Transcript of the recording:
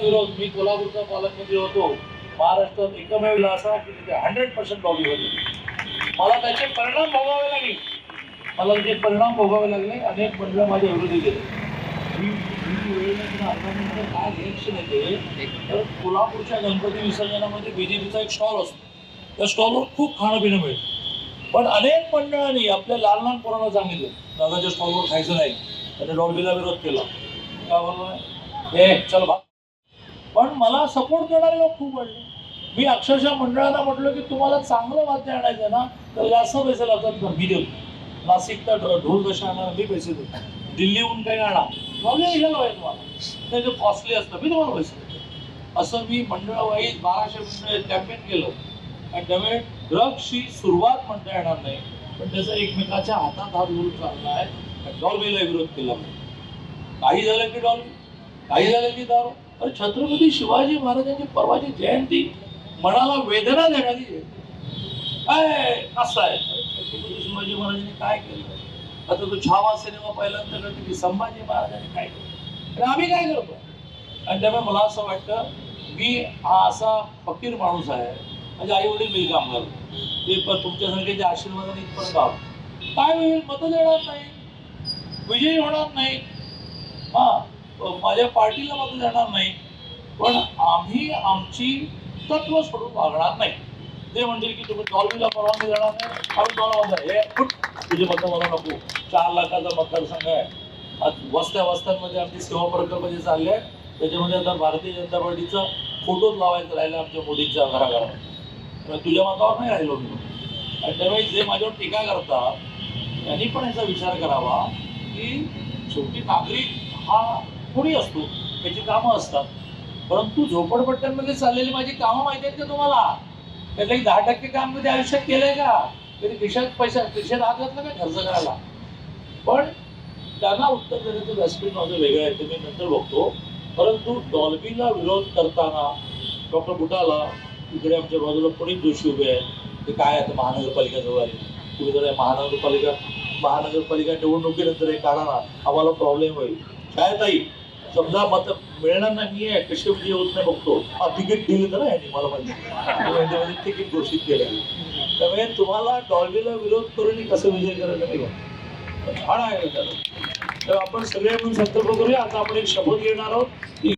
विरोध मी कोल्हापूरचा पालकमंत्री होतो. महाराष्ट्रात एकमेव असा की तिथे हंड्रेड पर्सेंट लॉबी होते. मला त्याचे परिणाम भोगावे लागले. मला ते परिणाम भोगावे लागले अनेक मंडळ माझ्या विरोधी गेले काय रिएक्शन येते तर कोल्हापूरच्या गणपती विसर्जनामध्ये बीजेपीचा एक स्टॉल असतो. त्या स्टॉलवर खूप खाणं पिणं मिळतं पण अनेक मंडळांनी आपल्या लहान लहान पोरांना सांगितलं दादाच्या स्टॉलवर खायचं नाही. त्याने डॉल्बीला विरोध केला. काय बोललो हे चल भाग. पण मला सपोर्ट करणारे लोक खूप वाढले मी अक्षरशः मंडळांना म्हटलं की तुम्हाला चांगलं वाद्य आणायचं आहे ना तर जास्त पैसे लागतात का मी देऊ नाशिकचा ढ- ढोल कशा आणणार मी पैसे देतो दिल्लीहून काही आणा. मग घ्यायला पाहिजे तुम्हाला. ते कॉस्टली असतं. मी तुम्हाला पैसे देतो. असं मी मंडळवाईज बाराशे मंडळ कॅम्पेन केलं. आणि त्यामुळे ड्रग्सची सुरुवात म्हणता येणार नाही. पण त्याचा एकमेकाच्या हातात हात घालून चालला आहे. डॉल्बीला विरोध केला. काही झालं की डॉल्बी काही झालेली दारू. अरे छत्रपती शिवाजी महाराजांची परवाची जयंती मनाला वेदना देणारी काय असं आहे? छत्रपती शिवाजी महाराजांनी काय केलं? आता तो छावा सिनेमा पहिल्यांदा करतो की संभाजी महाराजांनी काय केलं? आणि आम्ही काय करतो? आणि त्यामुळे मला असं वाटतं मी हा असा फकीर माणूस आहे. माझे आई वडील मी काम करतो ते पण तुमच्या संख्येच्या आशीर्वादाने इथपर्यंत गाव काय होईल? मतं देणार नाही. विजयी होणार नाही. हा. माझ्या पार्टीला मतं जाणार नाही. पण आम्ही आमची तत्व सोडून वागणार नाही. ते म्हणतील की तुम्ही डॉल्बीला परवानगी देणार नाही. आम्ही तुम्हाला म्हणणार हे फुट. तुझे मतं मला नको. चार लाखाचा मतदारसंघ आहे. आज वस्त्या वस्त्यांमध्ये आमची सेवा प्रकल्प जे चालले आहे. त्याच्यामध्ये आता भारतीय जनता पार्टीचा फोटोच लावायचं राहिलं आमच्या मोदींच्या घराघरात. तुझ्या मतावर नाही राहिलो मी. आणि त्यामुळे जे माझ्यावर टीका करतात त्यांनी पण याचा विचार करावा की शेवटी नागरिक हा कोणी असतो त्याची कामं असतात. परंतु झोपडपट्ट्यांमध्ये चाललेली माझी कामं माहिती आहेत का तुम्हाला? त्यातलं दहा टक्के काम कधी आयुष्यात केलंय का? कधी खिशात पैसा खिशात हात घातला का खर्च करायला? पण त्यांना उत्तर देण्याचं व्यासपीठ माझं वेगळं आहे ते मी नंतर बघतो. परंतु डॉल्बीला विरोध करताना डॉक्टर बुटाला इकडे आमच्या बाजूला पुणित जोशी उभे आहेत. ते काय आता महानगरपालिका जवळ? आली तुम्ही जर महानगरपालिका महानगरपालिका निवडणुकीनंतर हे काढा ना आम्हाला प्रॉब्लेम होईल. काय ताई? समजा मात्र मिळणार नाही आहे कसे विजय होत नाही बघतो. हा तिकीट दिलं तर यांनी मला माहिती. म्हणजे तिकीट घोषित केलं. त्यामुळे तुम्हाला डॉल्बीला विरोध करून कसं विजय करायला नाही बघ. छान आहे तर आपण सगळे मिळून संकल्प करूया. आता आपण एक शपथ घेणार आहोत. की